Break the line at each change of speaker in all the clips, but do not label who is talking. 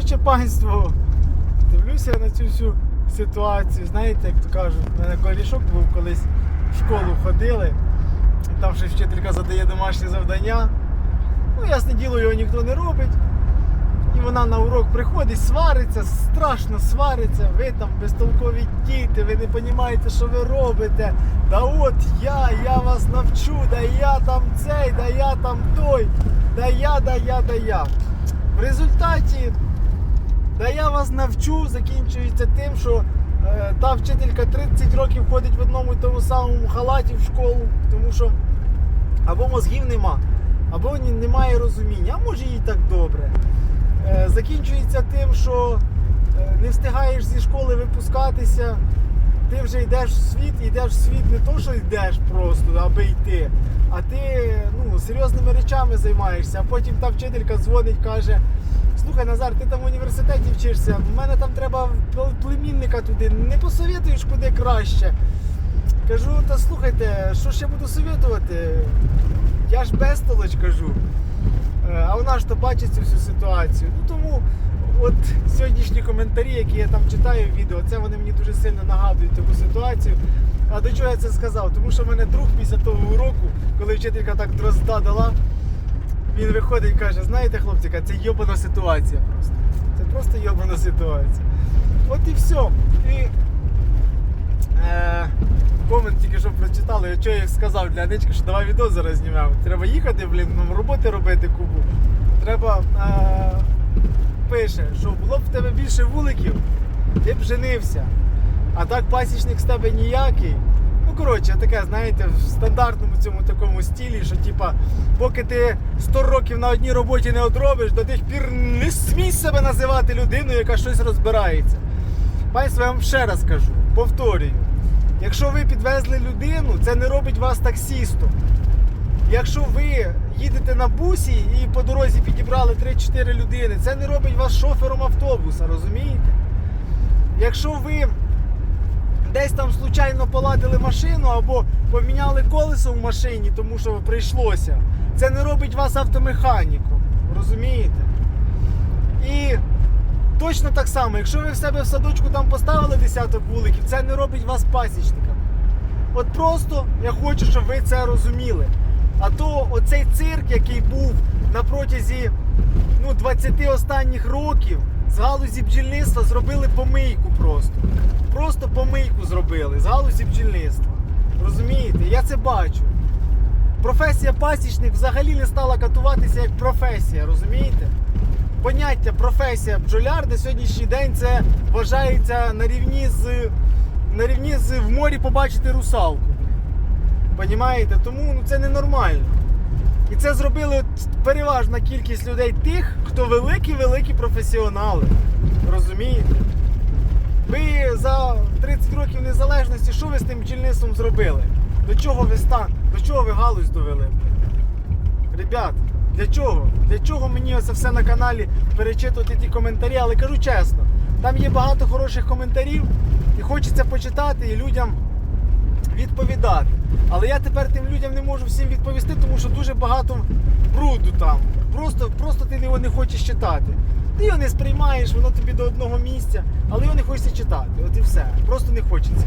Коротше, панство, дивлюся на цю всю ситуацію. Знаєте, як то кажуть, у мене корішок був колись в школу ходили, там ще вчителька задає домашні завдання. Ну, ясне діло, його ніхто не робить. І вона на урок приходить, свариться, страшно свариться. Ви там безтолкові діти, ви не розумієте, що ви робите. Да от я, я вас навчу, да я там цей, да я там той, да я, да я, да я. В результаті, да я вас навчу, закінчується тим, що е, та вчителька 30 років ходить в одному і тому самому халаті в школу, тому що або мозгів нема, або немає розуміння, а може їй так добре. Е, закінчується тим, що е, не встигаєш зі школи випускатися, ти вже йдеш в світ, йдеш в світ не то, що йдеш просто, аби йти, а ти ну, серйозними речами займаєшся, а потім та вчителька дзвонить, каже. Слухай, Назар, ти там в університеті вчишся, в мене там треба племінника туди, не посовітуєш куди краще. Кажу, та слухайте, що ще буду совітувати? Я ж безтолоч кажу. Е, А вона ж то бачить цю всю ситуацію. Ну тому от сьогоднішні коментарі, які я там читаю в відео, це вони мені дуже сильно нагадують таку ситуацію. А до чого я це сказав? Тому що в мене друг після того уроку, коли вчителька так дрозда дала, він виходить і каже, знаєте, хлопчика, це йобана ситуація просто. Це просто йобана ситуація. От і все. І е, комент тільки що прочитали, я що я сказав для Анички, що давай відео зараз знімемо. Треба їхати, блін, нам роботи робити кубу. Треба е, пише, що було б в тебе більше вуликів, ти б женився. А так пасічник з тебе ніякий. Ну, коротше, таке, знаєте, в стандартному цьому такому стілі, що типа, поки ти 100 років на одній роботі не одробиш, до тих пір не смій себе називати людиною, яка щось розбирається. Панство, я вам ще раз кажу, повторюю. Якщо ви підвезли людину, це не робить вас таксістом. Якщо ви їдете на бусі і по дорозі підібрали 3-4 людини, це не робить вас шофером автобуса, розумієте? Якщо ви десь там случайно поладили машину або поміняли колесо в машині, тому що прийшлося, це не робить вас автомеханіком, розумієте? І точно так само, якщо ви в себе в садочку там поставили десяток вуликів, це не робить вас пасічником. От просто я хочу, щоб ви це розуміли. А то оцей цирк, який був на протязі ну, 20 останніх років, з галузі бджільництва зробили помийку просто. Просто помийку зробили з галузі бджільництва. Розумієте? Я це бачу. Професія пасічник взагалі не стала катуватися як професія, розумієте? Поняття професія бджоляр на сьогоднішній день це вважається на рівні з на рівні з в морі побачити русалку. Понімаєте? Тому ну, це ненормально. І це зробили переважна кількість людей тих, хто великі-великі професіонали. Розумієте? Ви за 30 років незалежності, що ви з тим бджільництвом зробили? До чого ви стан? До чого ви галузь довели? Ребят, для чого? Для чого мені це все на каналі перечитувати ті коментарі? Але кажу чесно, там є багато хороших коментарів, і хочеться почитати і людям відповідати. Але я тепер тим людям не можу всім відповісти, тому що дуже багато бруду там. Просто, просто ти його не хочеш читати. Ти його не сприймаєш, воно тобі до одного місця, але його не хочеться читати. От і все. Просто не хочеться.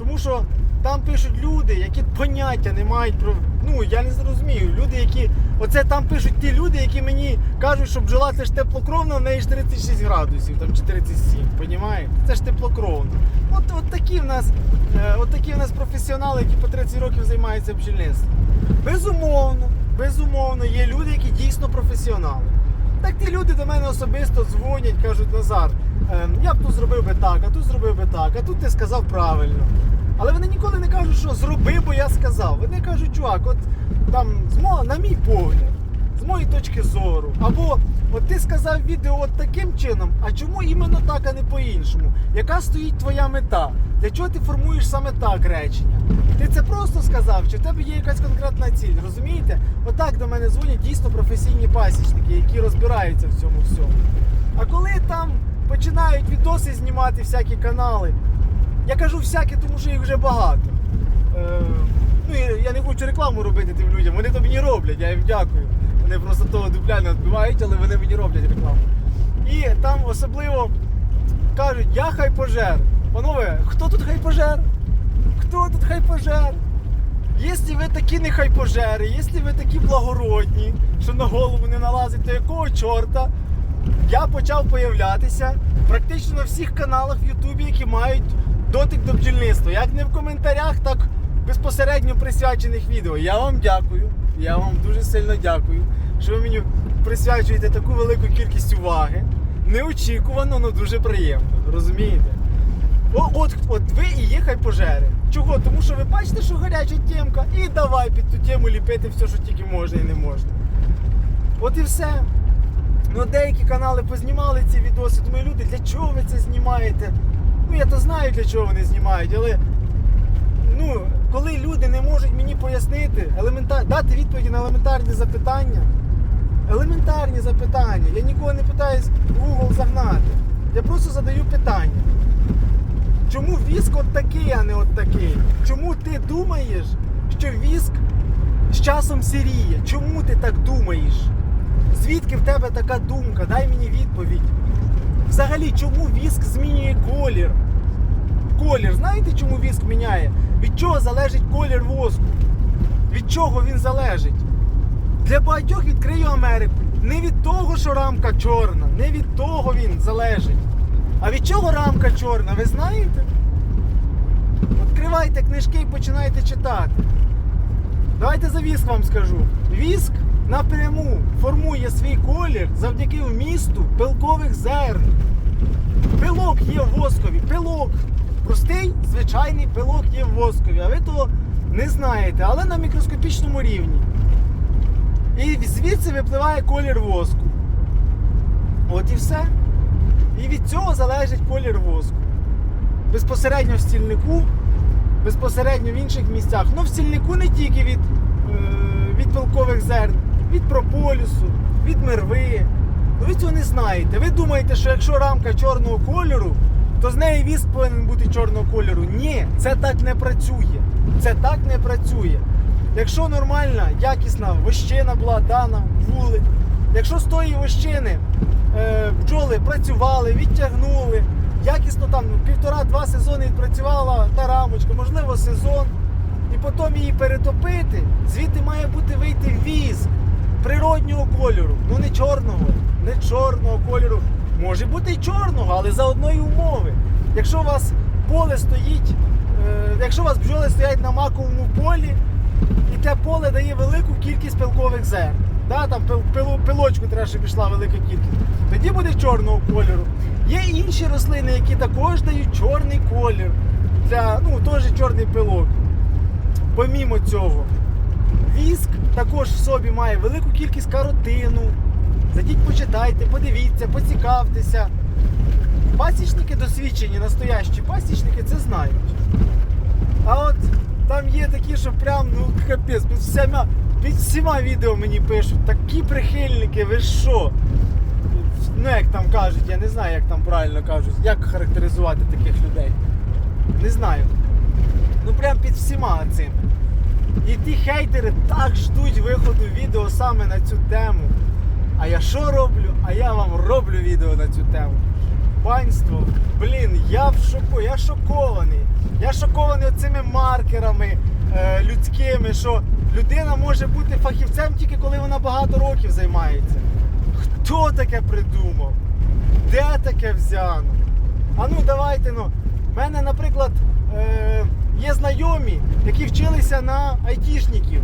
Тому що там пишуть люди, які поняття не мають про. Ну я не зрозумію. Люди, які. Оце там пишуть ті люди, які мені кажуть, що бджола це ж теплокровна, в неї ж 36 градусів, там чи 37, понімаєте? Це ж теплокровна. От, от такі в нас, е, от такі в нас професіонали, які по 30 років займаються бджільництвом. Безумовно, безумовно, є люди, які дійсно професіонали. Так ті люди до мене особисто дзвонять, кажуть, Назар, ем, я б тут зробив би так, а тут зробив би так, а тут ти сказав правильно. Але вони ніколи не кажуть, що зроби, бо я сказав. Вони кажуть, чувак, от там з на мій погляд, з моєї точки зору. Або от ти сказав відео от таким чином, а чому іменно так, а не по-іншому? Яка стоїть твоя мета? Для чого ти формуєш саме так речення? Ти це просто сказав, чи в тебе є якась конкретна ціль? Розумієте? Отак до мене дзвонять дійсно професійні пасічники, які розбираються в цьому всьому. А коли там починають відоси знімати всякі канали, я кажу всякі, тому що їх вже багато. Е, ну, я не хочу рекламу робити тим людям, вони то мені роблять, я їм дякую. Вони просто того дупля не відбивають, але вони мені роблять рекламу. І там особливо кажуть, я хайпожер. Панове, хто тут хайпожер? Хто тут хайпожер? Якщо ви такі не хайпожери, якщо ви такі благородні, що на голову не налазить, то якого чорта я почав появлятися практично на всіх каналах в Ютубі, які мають дотик до бджільництва. Як не в коментарях, так безпосередньо присвячених відео. Я вам дякую. Я вам дуже сильно дякую, що ви мені присвячуєте таку велику кількість уваги. Неочікувано, але дуже приємно. Розумієте? О, от, от ви і є хайпожери. Чого? Тому що ви бачите, що гаряча темка, і давай під ту тему ліпити все, що тільки можна і не можна. От і все. Ну, деякі канали познімали ці відоси. Думаю, люди, для чого ви це знімаєте? Ну, я то знаю, для чого вони знімають, але ну, коли люди не можуть мені пояснити, елементар... дати відповіді на елементарні запитання. Елементарні запитання. Я нікого не питаюсь в Google загнати. Я просто задаю питання. Чому віск от такий, а не от такий? Чому ти думаєш, що віск з часом сіріє? Чому ти так думаєш? Звідки в тебе така думка? Дай мені відповідь. Взагалі, чому віск змінює колір? Колір, знаєте, чому віск міняє? Від чого залежить колір воску? Від чого він залежить? Для багатьох відкрию Америку. Не від того, що рамка чорна, не від того він залежить. А від чого рамка чорна, ви знаєте? Відкривайте книжки і починайте читати. Давайте за віск вам скажу. Віск напряму формує свій колір завдяки вмісту пилкових зерн. Пилок є в воскові. Пилок. Простий, звичайний пилок є в воскові. А ви того не знаєте, але на мікроскопічному рівні. І звідси випливає колір воску. От і все. І від цього залежить колір воску. Безпосередньо в стільнику, безпосередньо в інших місцях. Ну в стільнику не тільки від, від прополісу, від мерви. Ну ви цього не знаєте. Ви думаєте, що якщо рамка чорного кольору, то з неї віск повинен бути чорного кольору. Ні, це так не працює. Це так не працює. Якщо нормальна, якісна вощина була дана, вулик, якщо з тої вощини е, бджоли працювали, відтягнули, якісно там півтора-два сезони відпрацювала та рамочка, можливо, сезон, і потім її перетопити, звідти має бути вийти віск природнього кольору. Ну не чорного, не чорного кольору. Може бути і чорного, але за одної умови. Якщо у вас поле стоїть, е, якщо у вас бджоли стоять на маковому полі, і те поле дає велику кількість пилкових зерн. Да, там пилочку треба, щоб пішла велика кількість. Тоді буде чорного кольору. Є інші рослини, які також дають чорний колір. Для, ну, теж чорний пилок. Помімо цього, віск також в собі має велику кількість каротину. Зайдіть, почитайте, подивіться, поцікавтеся. Пасічники досвідчені, настоящі пасічники це знають. А от там є такі, що прям, ну капець, під всіма, під всіма відео мені пишуть, такі прихильники, ви що? Ну як там кажуть, я не знаю, як там правильно кажуть, як характеризувати таких людей. Не знаю. Ну прям під всіма цим. І ті хейтери так ждуть виходу відео саме на цю тему. А я що роблю? А я вам роблю відео на цю тему. Панство, блін, я в шоку, я шокований. Я шокований цими маркерами е, людськими, що людина може бути фахівцем тільки коли вона багато років займається. Хто таке придумав? Де таке взяно? А ну давайте ну. В мене, наприклад, е, є знайомі, які вчилися на айтішників.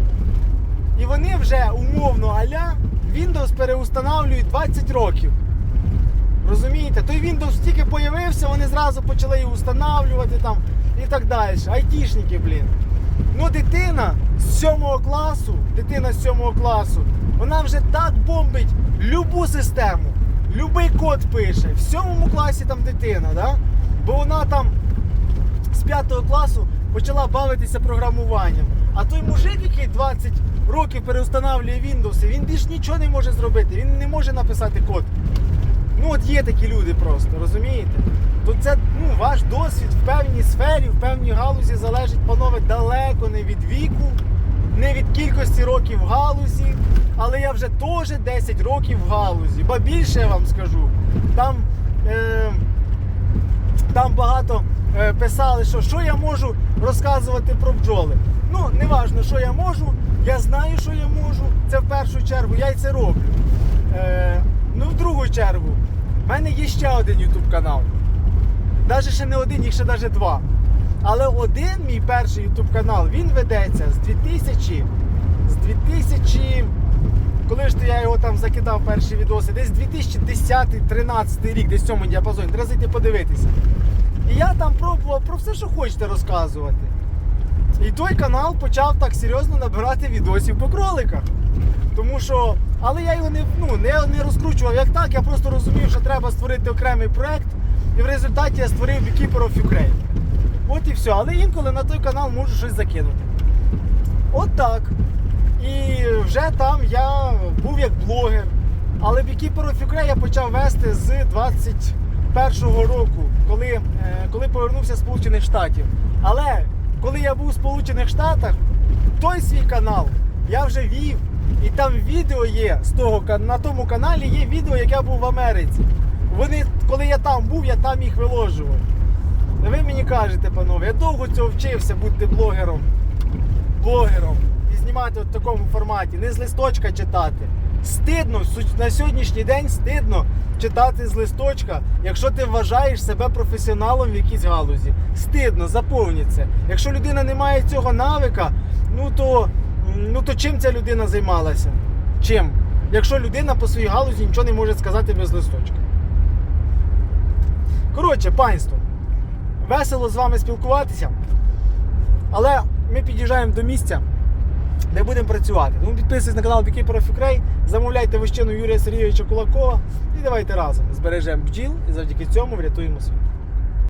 І вони вже умовно аля Windows переустанавлюють 20 років. Розумієте? Той Windows тільки появився, вони зразу почали його встановлювати там і так далі. Айтішники, блін. Ну, дитина з 7 класу, дитина з 7 класу, вона вже так бомбить любу систему, любий код пише. В 7 класі там дитина, да? бо вона там з 5 класу почала бавитися програмуванням. А той мужик, який 20 років переустанавлює Windows, він більш нічого не може зробити, він не може написати код. Ну от є такі люди просто, розумієте? То це ну, ваш досвід в певній сфері, в певній галузі залежить, панове, далеко не від віку, не від кількості років в галузі. Але я вже теж 10 років в галузі. Ба більше я вам скажу. Там Е, там багато писали, що що я можу розказувати про бджоли. Ну, не важно, що я можу, я знаю, що я можу. Це в першу чергу, я й це роблю. Е, ну, в другу чергу, в мене є ще один YouTube канал. Навіть ще не один, їх ще навіть два. Але один мій перший YouTube канал, він ведеться з 2000, з 2000, коли ж то я його там закидав перші відоси, десь 2010-13 рік, десь в цьому діапазоні, треба зайти подивитися. Про все, що хочете розказувати. І той канал почав так серйозно набирати відосів по кроликах. Тому що, але я його не, ну, не, не розкручував як так, я просто розумів, що треба створити окремий проект. І в результаті я створив Beekeeper of Ukraine. От і все. Але інколи на той канал можу щось закинути. От так. І вже там я був як блогер. Але Beekeeper of Ukraine я почав вести з 21-го року, коли, е, коли повернувся з Сполучених Штатів. Але коли я був у Сполучених Штатах, той свій канал я вже вів. І там відео є з того на тому каналі є відео, як я був в Америці. Вони, коли я там був, я там їх виложував. Ви мені кажете, панове, я довго цього вчився бути блогером. Блогером. Знімати в такому форматі, не з листочка читати. Стидно, на сьогоднішній день стидно читати з листочка, якщо ти вважаєш себе професіоналом в якійсь галузі. Стидно, заповніть це. Якщо людина не має цього навика, ну то, ну то чим ця людина займалася? Чим? Якщо людина по своїй галузі нічого не може сказати без листочка. Коротше, панство, весело з вами спілкуватися, але ми під'їжджаємо до місця, де будемо працювати. Тому підписуйтесь на канал of Ukraine, замовляйте вищину Юрія Сергійовича Кулакова і давайте разом збережемо бджіл і завдяки цьому врятуємо світ.